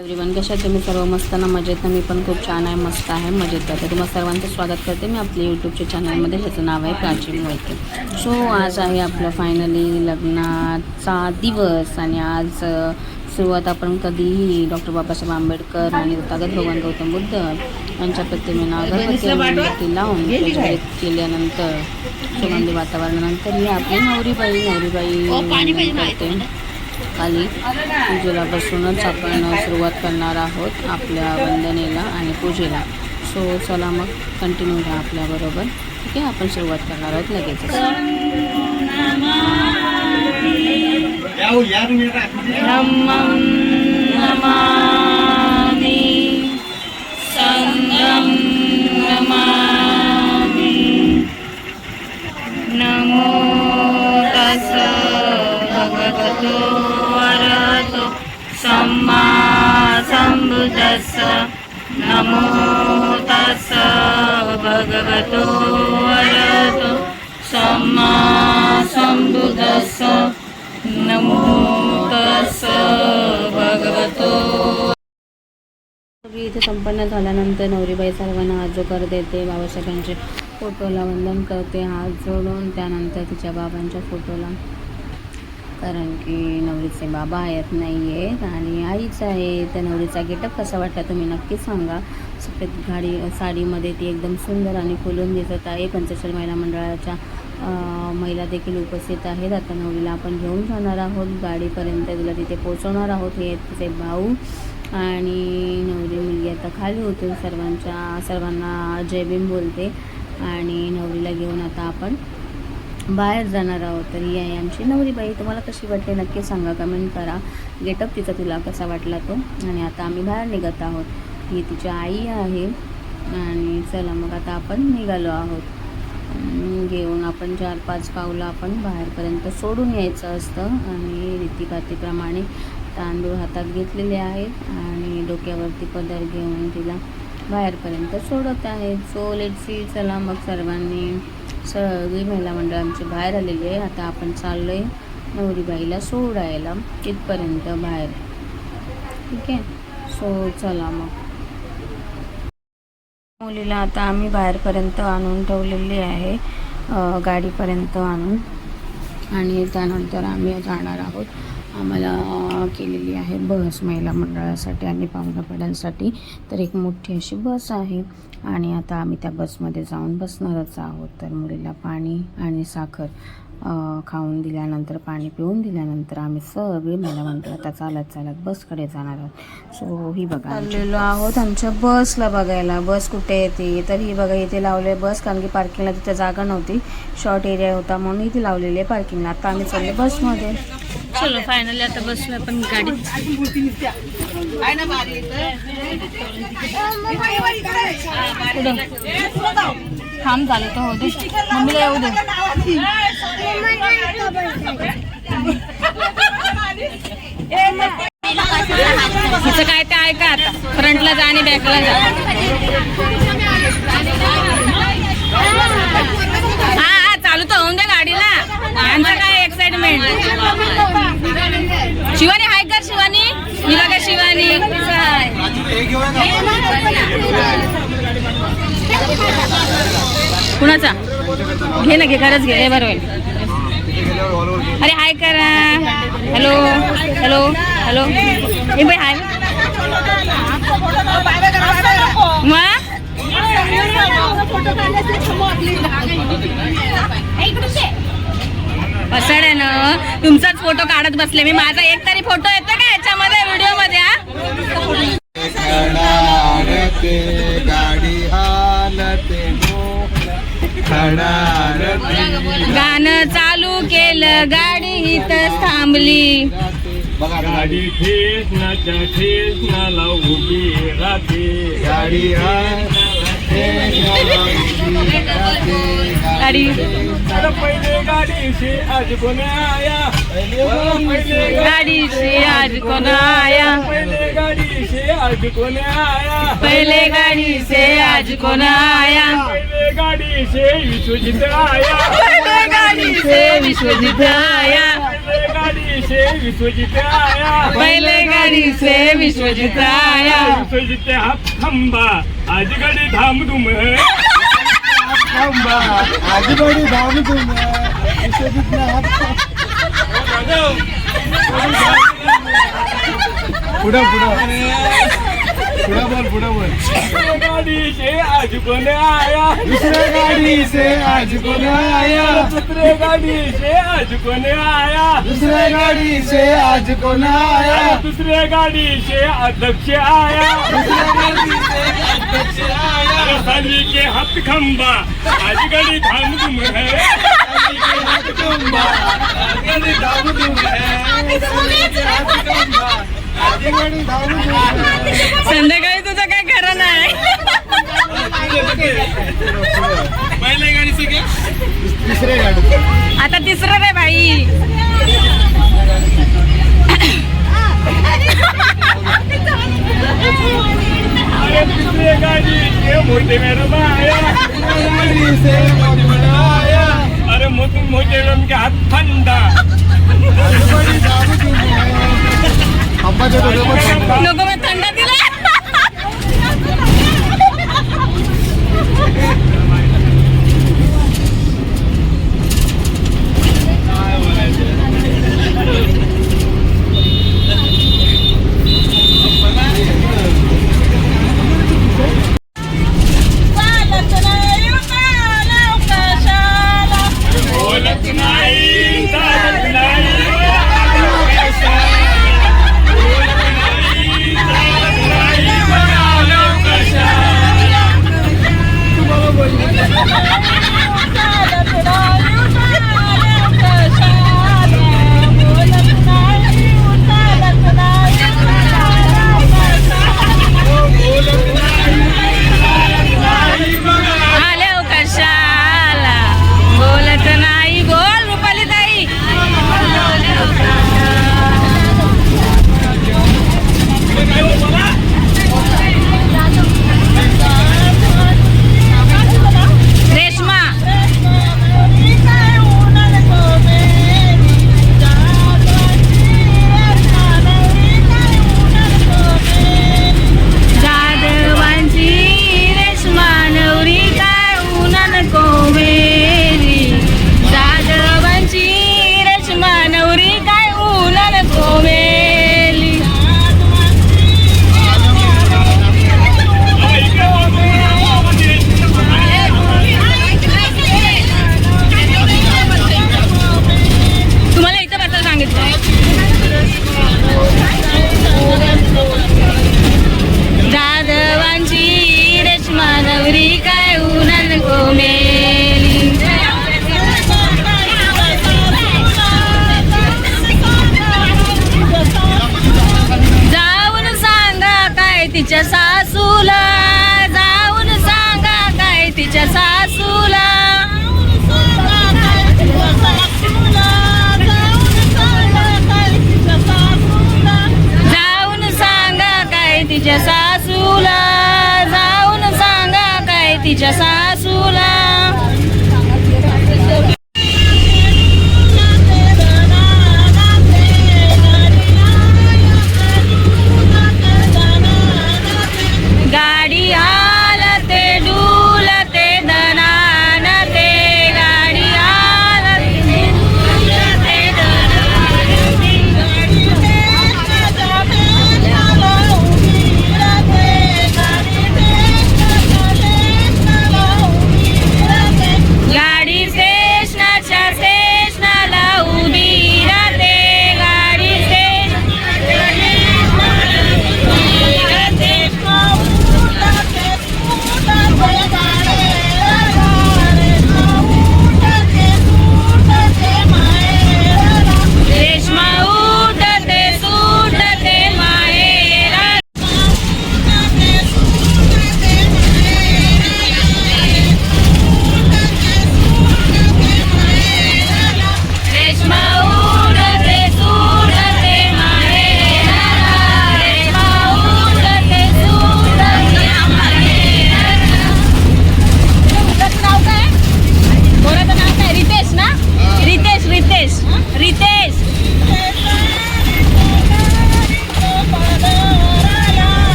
Everyone कशा तुम्ही सर्व मस्त ना मजेत ना. मी पण खूप छान आहे मस्त आहे मजेत आहे. तर तुम्हाला सर्वांचं स्वागत करते मी आपल्या यूट्यूबच्या चॅनलमध्ये ज्याचं नाव आहे प्राचीन मोहिते. सो आज आहे आपलं फायनली लग्नाचा दिवस आणि आज सुरुवात आपण कधीही डॉक्टर बाबासाहेब आंबेडकर आणि तथागत भगवान गौतम बुद्ध यांच्या प्रतिमेनं अगरबत्ती मेणबत्ती लावून केल्यानंतर सुगंधी वातावरणानंतर ही आपली नवरीबाई नवरीबाई करते. सकाळी पूजेला बसूनच आपण सुरुवात करणार आहोत आपल्या वंदनेला आणि पूजेला. सो चला मग कंटिन्यू राहा आपल्याबरोबर ठीक आहे? आपण सुरुवात करणार आहोत लगेच नमो तस् भगवतो अरहतो सम्मा सम्बुदस्स नमो तस्स भगवतो अरहतो सम्मा सम्बुदस्स नमो तस्स भगवतो। इथे संपन्न झाल्यानंतर नवरीबाई सर्वांना हात जोकर देते बाबासाहेबांचे फोटोला वंदन करते हात जोडून त्यानंतर तिच्या बाबांच्या फोटोला कारण की नवरीचे बाबा आहेत नाही आहेत आणि आईच आहे. त्या नवरीचा गेटअप कसा वाटला तुम्ही नक्की सांगा. सफेद गाडी साडीमध्ये ती एकदम सुंदर आणि खुलून दिसत आहे. पंचेश्वर महिला मंडळाच्या महिला देखील उपस्थित आहेत. आता नवरीला आपण घेऊन जाणार आहोत. गाडीपर्यंत तिला तिथे पोचवणार आहोत हे तिचे भाऊ. आणि नवरी मुलगी आता खाली होते. सर्वांच्या सर्वांना जयबीम बोलते. आणि नवरीला घेऊन आता आपण बाहेर जाणार आहोत तर ही आहे आमची नवरीबाई तुम्हाला कशी वाटते नक्की सांगा कमेंट करा. गेटअप तिचा तुला कसा वाटला तो? आणि आता आम्ही बाहेर निघत आहोत. ही तिची आई आहे. आणि चला मग आता आपण निघालो आहोत. घेऊन आपण चार पाच पावलं आपण बाहेरपर्यंत सोडून यायचं असतं. आणि रीतीपातीप्रमाणे तांदूळ हातात घेतलेले आहेत. आणि डोक्यावरती पदर घेऊन तिला बाहेरपर्यंत सोडत आहेत सो लेट सी चला मग सर्वांनी सगळी महिला मंडळ आमची बाहेर आलेली आहे. आता आपण चाललो आहे नवरीबाईला सोडायला तिथपर्यंत बाहेर. ठीक आहे? सो चला मग. मुलीला आता आम्ही बाहेरपर्यंत आणून ठेवलेली आहे. गाडीपर्यंत आणून. आणि त्यानंतर आम्ही जाणार आहोत. आम्हाला केलेली आहे बस महिला मंडळासाठी आणि पाहुणापाड्यांसाठी. तर एक मोठी अशी बस आहे आणि आता आम्ही त्या बसमध्ये जाऊन बसणारच आहोत. तर मुलीला पाणी आणि साखर खाऊन दिल्यानंतर पाणी पिऊन दिल्यानंतर आम्ही सगळी महिला मंडळ आता चालत चालत बसकडे जाणार आहोत. सो ही बघा आलेलो आहोत आमच्या बसला बघायला. बस कुठे येते? तर ही बघा इथे लावले बस कारण की पार्किंगला तिथे जागा नव्हती. शॉर्ट एरिया होता म्हणून इथे लावलेली आहे पार्किंगला आता आम्ही चालले बसमध्ये चलो फायनली आता बसलो आपण गाडीत थांब झालं तर होते मम्मीला येऊ दे. तिचं काय ते ऐका आता. फ्रंटला जा आणि बॅकला जा हा हा चालू तर होऊन द्या गाडीला यांचं काय एक्साइटमेंट शिवानी हाय कर शिवानी ही बघा शिवानी कुणाचा घे ना घे खरंच घे. हे बरोबर. अरे हाय करा. हॅलो. हॅलो. हॅलो. हे बाई हाय. मग असं आहे ना तुमचाच फोटो काढत बसले. मी माझा एक तरी फोटो येतो का याच्यामध्ये व्हिडिओमध्ये जाणार गाणं चालू केलं गाडी इथं थांबली. बघा गाडी ठेसनाच्या ठेसनाला उभी राहते. गाडी हालते गाडी। से आज कोण आया पहिले गाडी से आज कोण आया? पहिले गाडी से आज गाडी से विश्वजित आया? पहले गाडी से विश्वजित आया। पहिले गाड़ी से विश्वजीत आया। पहले गाड़ी से विश्वजीत आया विश्वजीत खंबा आज गाड़ी धामधूम है। थांबा आजूबाजू धावू तुम्ही विश्वजित ने हात पुढं पुढं पुढं बोल पुढं बोल दूसरे गाड़ी से आज कौन आया? दुसऱ्या गाडी से आज कोण आया? दूसरे गाड़ी से आज कौन आया. दुसऱ्या गाडी से आज कोण आया दूसरे गाड़ी से अध्यक्ष आया अरे साली के हाथ खंबा. आज गाड़ी धामधूम है. आजूबाजू धावू तुम्ही संध्याकाळी तुझं काय खरं नाही. तिसऱ्या गाडी आता तिसरं रे बाई. अरे दूसरे गाड़ी मैडम आया गाडी से कोण आया अरे मोटे मोटे मैडम के हाथ ठंडा नको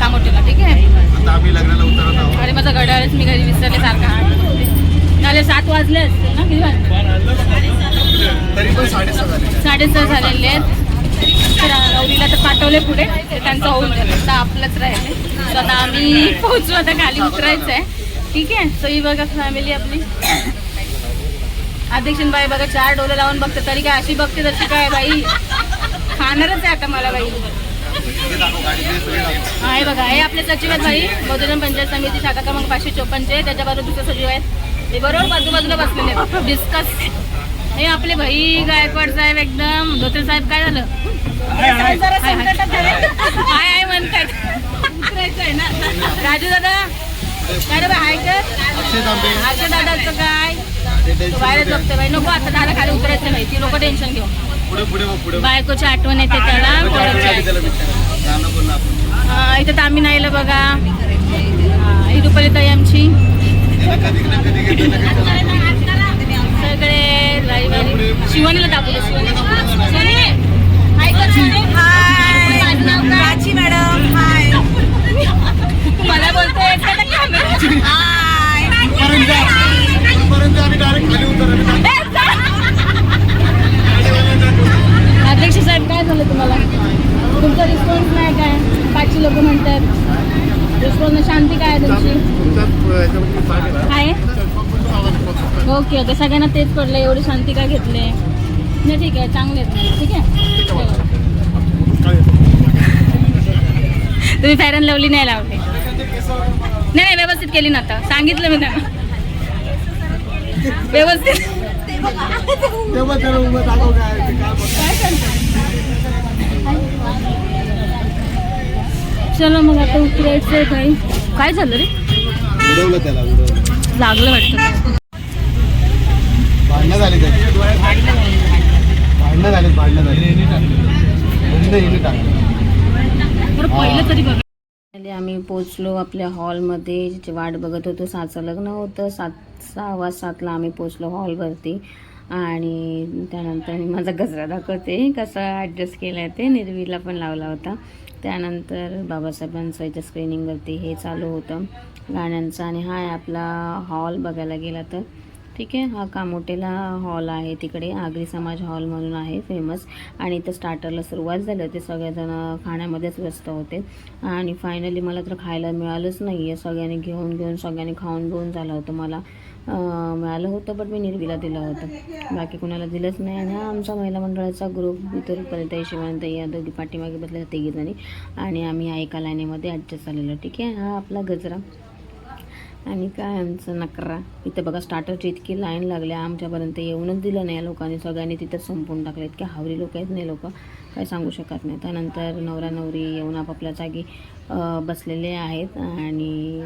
कामोटीला ठीक आहे? आता आम्ही लग्नाला उतरत आहोत. अरे माझा घड्याळच मी घरी विसरले सारखा. झाले सात वाजले असते ना किती वाजले? तरी पण साडेसहा झाले. साडेसहा झालेले आहेत. तर पाठवले पुढे ते त्यांचं होऊन झालं आता आपलंच राहिले तर आता आम्ही पोहोचू आता खाली उतरायचं आहे ठीक आहे? सो ही बघा फॅमिली आपली. अध्यक्षन बाई बघा चार डोले लावून बघते. तरी काय अशी बघते तशी काय बाई? खाणारच आहे आता मला बाई. आहे बघा हे आपले सचिव आहेत भाई. बौद्धजन पंचायत समिती शाखा क्रमांक पाचशे चोपन्नचे त्याच्याबरोबर दुसरे सचिव आहेत. ते बरोबर बाजूबाजूला बसलेले आहेत. डिस्कस हे आपले भाई गायकवाड साहेब एकदम. धोत्रे साहेब काय झालं? हाय हाय. हाय हाय. म्हणतात उतरायचं आहे ना? राजू दादा? काय रे हाय कर. अक्षय दादाचं काय? मध्ये. बघते बाई नको आता दादा खाली उतरायचं नाही. ती लोक टेन्शन घेऊ पुढे पुढे मग पुढे बायकोची आठवण येते त्याला. हा, इथं तामी नाहीला बघा. हा, ही रुपाली ताई आमची. सगळे शिवानीला दाखवलं शिवानी. मॅडम हाय. मला बोलतोय एखादा camera. हाय परंतु परंतु आम्ही डायरेक्ट खाली उतरलो अध्यक्ष साहेब काय झालं तुम्हाला? तुमचा रिस्पॉन्स नाही काय? पाचशे लोक म्हणतात. रिस्पॉन्स शांती काय आहे तुमची? काय आहे? ओके ओके सगळ्यांना तेच पडलं एवढी शांती का घेतले? नाही ठीक आहे. चांगले आहेत म्हणजे, ठीक आहे? हो. तुम्ही फॅरन लावली नाही लावली. नाही नाही व्यवस्थित केली ना आता. सांगितलं मी त्यांना. व्यवस्थित. तेव्हा त्याला उभं दाखव काय. चलो मग आता उतरायचं काही काय झालं रे? उडवलं त्याला उडवलं. लागलं वाटतं. भांडणं झाली त्याची. भांडणं झाली भांडणं झाली. भांडणं हिने टाकलं बरं पहिलं तरी बघा. आम्ही पोचलो आपल्या हॉलमध्ये जिची वाट बघत होतो सातचं लग्न होतं. सात सहा सातला आम्ही पोचलो हॉलवरती. आणि त्यानंतर मी माझा गजरा दाखवते. कसा ॲडजस्ट केला आहे ते निर्वीला पण लावला होता. त्यानंतर बाबासाहेबांचं याच्या स्क्रीनिंगवरती हे चालू होतं. गाण्यांचं आणि हा आपला हॉल बघायला गेला तर ठीक आहे. हा कामोटेला हॉल आहे तिकडे. आगरी समाज हॉल म्हणून आहे फेमस आणि इथं स्टार्टरला सुरुवात झाली ते सगळेजण खाण्यामध्येच व्यस्त होते. आणि फायनली मला तर खायला मिळालंच नाही आहे सगळ्यांनी घेऊन घेऊन सगळ्यांनी खाऊन घेऊन झालं होतं मला. मिळालं होतं बट मी निर्वीला दिलं होतं. बाकी कुणाला दिलंच नाही. आणि हा आमचा महिला मंडळाचा ग्रुप इतर परिताई शिवानताई या दोघी पाठीमागे बसल्या तिघीजणी. आणि आम्ही या एका लाईनीमध्ये ॲडजस्ट झालेलो. ठीक आहे. हा आपला गजरा. आणि काय आमचं नकरा? इथं बघा स्टार्टरची इतकी लाईन लागली. आमच्यापर्यंत येऊनच दिलं नाही या लोकांनी. सगळ्यांनी तिथं संपून टाकलं. इतके हावरी लोक आहेत नाही लोक. काय सांगू शकत नाही. त्यानंतर नवरा नवरी येऊन आपापल्या जागी बसलेले आहेत. आणि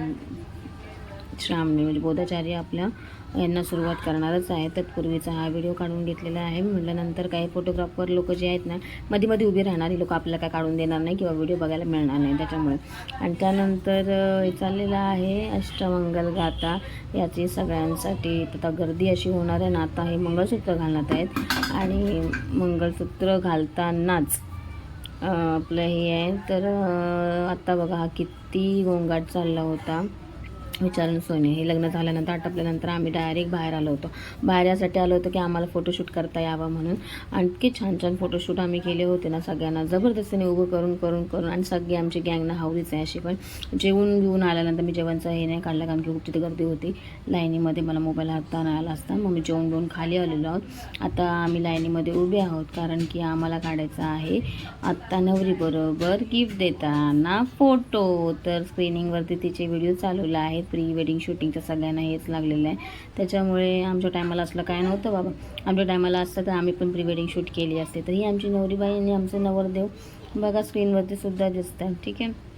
श्रामने म्हणजे बोधाचार्य आपल्या यांना सुरुवात करणारच आहे. तत्पूर्वीचा हा व्हिडिओ काढून घेतलेला आहे. म्हटल्यानंतर म्हटलं नंतर काही फोटोग्राफर लोक जे आहेत ना मध्ये मध्ये उभी राहणारी लोक आपल्याला काय काढून देणार नाही किंवा व्हिडिओ बघायला मिळणार नाही त्याच्यामुळे. आणि त्यानंतर चाललेला हे चाललेलं आहे अष्टमंगल गाथा. याची सगळ्यांसाठी आता गर्दी अशी होणार आहे ना आता हे मंगळसूत्र घालण्यात आहेत. आणि मंगळसूत्र घालतानाच आपलं हे आहे. तर आत्ता बघा हा किती गोंगाट चालला होता. विचारून सोने. हे लग्न झाल्यानंतर आटपल्यानंतर आम्ही डायरेक्ट बाहेर आलो होतो. बाहेर यासाठी आलो होतो की आम्हाला फोटोशूट करता यावं म्हणून. आणखी छान छान फोटोशूट आम्ही केले होते ना सगळ्यांना. जबरदस्तीने उभं करून करून करून आणि सगळी आमची गँगना हावरीच आहे अशी पण. जेवून घेऊन आल्यानंतर मी जेवणचं हे नाही काढलं कारण की खूप तिथे गर्दी होती. लाईनीमध्ये मला मोबाईल हाता नाही आला असता. मग मी जेवण घेऊन खाली आलेलो आहोत. आता आम्ही लाईनीमध्ये उभे आहोत कारण की आम्हाला काढायचं आहे. आत्ता नवरीबरोबर गिफ्ट देताना फोटो तर स्क्रीनिंगवरती तिचे व्हिडिओ चालवले आहेत. प्री वेडिंग शूटिंगचं सगळ्यांना हेच लागलेलं आहे. त्याच्यामुळे आमच्या टायमाला असलं काय नव्हतं बाबा. आमच्या टायमाला असतं तर आम्ही पण प्री वेडिंग शूट केली असते. तर ही आमची नवरीबाई आणि आमचे नवरदेव बघा स्क्रीनवरती सुद्धा दिसतात. ठीक आहे?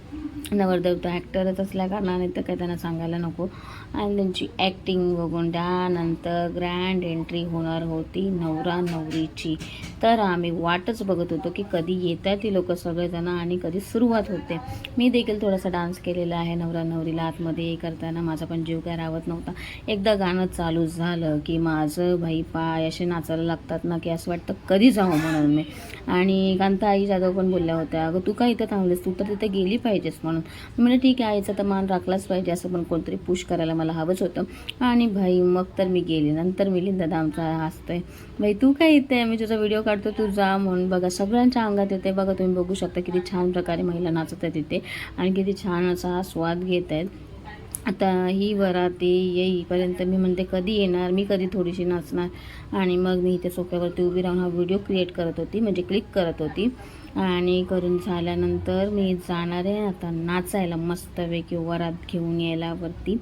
नवरदेव तो ॲक्टरच असल्या कारणाने तर काही त्यांना सांगायला नको. आणि त्यांची ॲक्टिंग बघून त्यानंतर ग्रँड एंट्री होणार होती नवरा नवरीची तर आम्ही वाटच बघत होतो की कधी येतात ती लोकं सगळेजण आणि कधी सुरुवात होते. मी देखील थोडासा डान्स केलेला आहे नवरा नवरीला आतमध्ये हे करताना माझा पण जीव काय राहत नव्हता. एकदा गाणं चालू झालं की माझं भाई पाय असे नाचायला लागतात ना की असं वाटतं कधी जाऊ म्हणून मी. आणि कांता आई जाधव पण बोलल्या होत्या अगं तू काय इथं थांबलीस? तू तर तिथे गेली पाहिजे. पाहिजेच म्हणून. मी म्हणलं ठीक आहे आईचा तर मान राखलाच पाहिजे असं पण कोणतरी पुश करायला मला हवंच होतं. आणि भाई मग तर मी गेले. नंतर मी दादा आमचा हसतोय. भाई तू काय येते मी तुझा व्हिडिओ काढतो तू जा म्हणून. बघा सगळ्यांच्या अंगात येते. बघा तुम्ही बघू शकता किती छान प्रकारे महिला नाचत आहेत तिथे आणि किती छान असा स्वाद घेत आहेत. आता ही वराती येईपर्यंत मी म्हणते कधी येणार? मी कधी थोडीशी नाचणार? आणि मग मी इथे सोफ्यावरती उभी राहून हा व्हिडिओ क्रिएट करत होती म्हणजे क्लिक करत होती. आणि करून झाल्यानंतर मी जाणार आहे. आता नाचायला मस्तपैकी वरात घेऊन यायला वरती.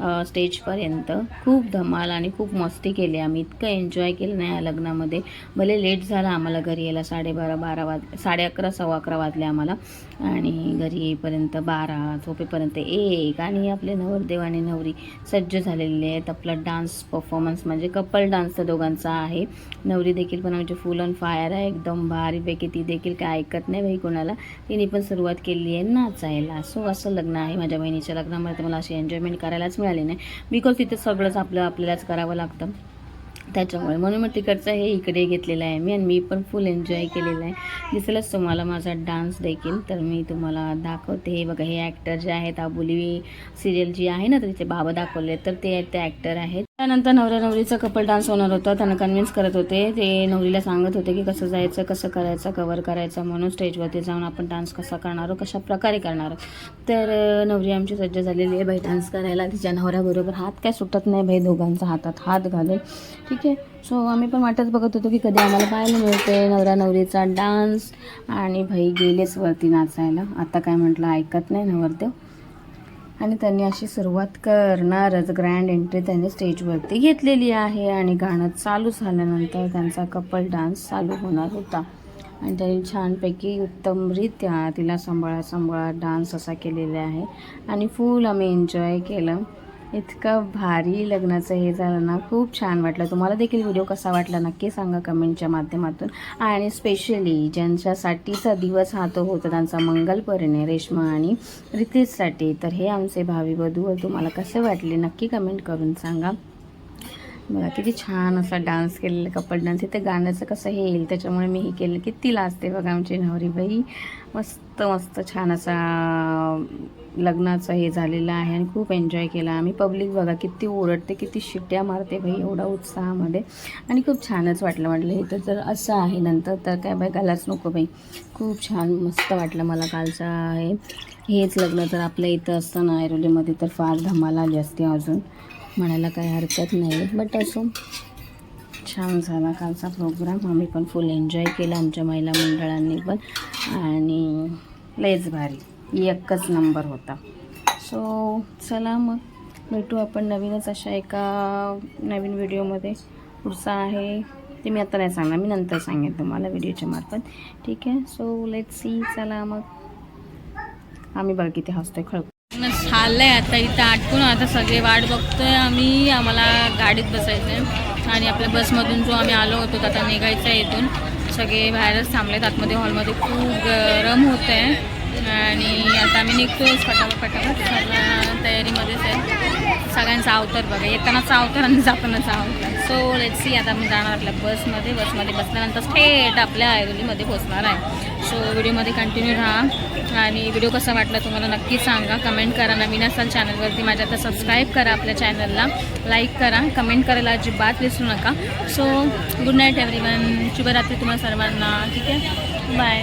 स्टेजपर्यंत खूप धमाल आणि खूप मस्ती केली आम्ही. इतकं एन्जॉय केलं नाही या लग्नामध्ये. भले लेट झाला आम्हाला घरी यायला साडेबारा बारा वाज साडे अकरा सव्वा अकरा वाजले आम्हाला. आणि घरी येईपर्यंत बारा झोपेपर्यंत एक आणि आपले नवरदेव आणि नवरी सज्ज झालेले आहेत. आपला डान्स परफॉर्मन्स म्हणजे कपल डान्स तर दोघांचा आहे. नवरी देखील पण आमची फुल ऑन फायर आहे. एकदम भारीपैकी ती देखील काय ऐकत नाही बाई कोणाला. तिने पण सुरुवात केली आहे नाचायला. सो असं लग्न आहे. माझ्या बहिणीच्या लग्नामध्ये तर मला अशी एन्जॉयमेंट करायलाच मिळाली नाही. बिकॉज तिथे सगळंच आपलं आपल्यालाच करावं लागतं. त्याच्यामुळे म्हणून मग तिकडचं हे इकडे घेतलेलं आहे मी आणि मी पण फुल एन्जॉय केलेलं आहे. दिसेलच तुम्हाला माझा डान्स देखील तर मी तुम्हाला दाखवते. हे बघा हे ॲक्टर जे आहेत आबुली सिरियल जी आहे ना तर तिचे बाबा दाखवले तर ते ते ॲक्टर आहेत. त्यानंतर नवऱ्या नवरीचा कपल डान्स होणार होता. त्यांना कन्व्हिन्स करत होते. ते नवरीला सांगत होते की कसं जायचं कसं करायचं कवर करायचं म्हणून स्टेजवरती जाऊन आपण डान्स कसा करणार कशा प्रकारे करणार. आहोत. तर नवरी आमची सज्ज झालेली आहे. बाई डान्स करायला तिच्या नवऱ्याबरोबर हात काय सुटत नाही बाई दोघांचा हातात. हात घालून. ठीक आहे? सो आम्ही पण वाटच बघत होतो की कधी आम्हाला पाहायला मिळते. नवरा नवरीचा डान्स आणि भाई गेलेच वरती नाचायला. आता काय म्हटलं ऐकत नाही नवरदेव आणि त्यांनी अशी सुरुवात करणारच. ग्रँड एंट्री त्यांनी स्टेजवरती घेतलेली आहे आणि गाणं चालू झाल्यानंतर त्यांचा कपल डान्स चालू होणार होता. आणि त्यांनी छानपैकी उत्तमरित्या तिला सांभाळा सांभाळा डान्स असा केलेला आहे. आणि फुल आम्ही एन्जॉय केलं. इतकं भारी लग्नाचं हे झालं ना खूप छान वाटलं. तुम्हाला देखील व्हिडिओ कसा वाटला नक्की सांगा कमेंटच्या माध्यमातून. आणि स्पेशली ज्यांच्यासाठीचा दिवस हा तो होता त्यांचा मंगल परिणय रेश्मा आणि रितेशसाठी तर हे आमचे भावी वधू तुम्हाला कसे वाटले नक्की कमेंट करून सांगा. बघा किती छान असा डान्स केलेला कपल डान्स. इथे गाण्याचं कसं हे येईल त्याच्यामुळे मी हे केलं की ती लाजते बघा आमची नवरी बाई. मस्त मस्त छान असा लग्नाचं हे झालेलं आहे आणि खूप एन्जॉय केला आम्ही. पब्लिक बघा किती ओरडते किती शिट्ट्या मारते भाई एवढा उत्साहामध्ये. आणि खूप छानच वाटलं म्हटलं हे तर जर असं आहे नंतर तर काय बाई घालाच नको बाई. खूप छान मस्त वाटलं मला कालचं आहे. हेच लग्न तर आपल्या इथं असतं ना ऐरोलीमध्ये तर फार धमाल आली असते अजून. म्हणायला काही हरकत नाही बट असो. छान झाला कालचा प्रोग्राम आम्ही पण फुल एन्जॉय केला आमच्या महिला मंडळांनी पण. आणि लयच भारी. एकच नंबर होता. सो चला मग. भेटू आपण नवीनच अशा एका नवीन व्हिडिओमध्ये पुढचा आहे. ते मी आता नाही सांगणार. मी नंतर सांगेन तुम्हाला व्हिडिओच्या मार्फत. ठीक आहे? सो लेट सी चला मग. आम्ही बघ किती हसतोय. खळक आहे आता इथं आटकून आता सगळे वाट बघतोय आम्ही. आम्हाला गाडीत बसायचं आहे आणि आपल्या बसमधून जो आम्ही आलो होतो तर आता निघायचं आहे इथून. सगळे बाहेरच थांबलेत. आतमध्ये हॉलमध्ये खूप गरम होत आहे आणि आता आम्ही निघतोय. फटाफट फटाफट. सगळ्या तयारीमध्येच आहे. सगळ्यांचा अवतार बघा. येतानाचा अवतार आणि जातानाचा अवतार. सो लेट सी आता आम्ही जाणार आपल्या बसमध्ये. बसमध्ये बसल्यानंतर थेट आपल्या ऐरोलीमध्ये पोचणार आहे. सो व्हिडिओमध्ये कंटिन्यू राहा. आणि व्हिडिओ कसा वाटला तुम्हाला नक्की सांगा. कमेंट करा. नवीन असाल चॅनलवरती माझ्या आता सबस्क्राईब करा आपल्या चॅनलला. लाईक करा. कमेंट करायला अजिबात विसरू नका. So good night everyone शुभरात्री तुम्हाला सर्वांना. ठीक आहे? बाय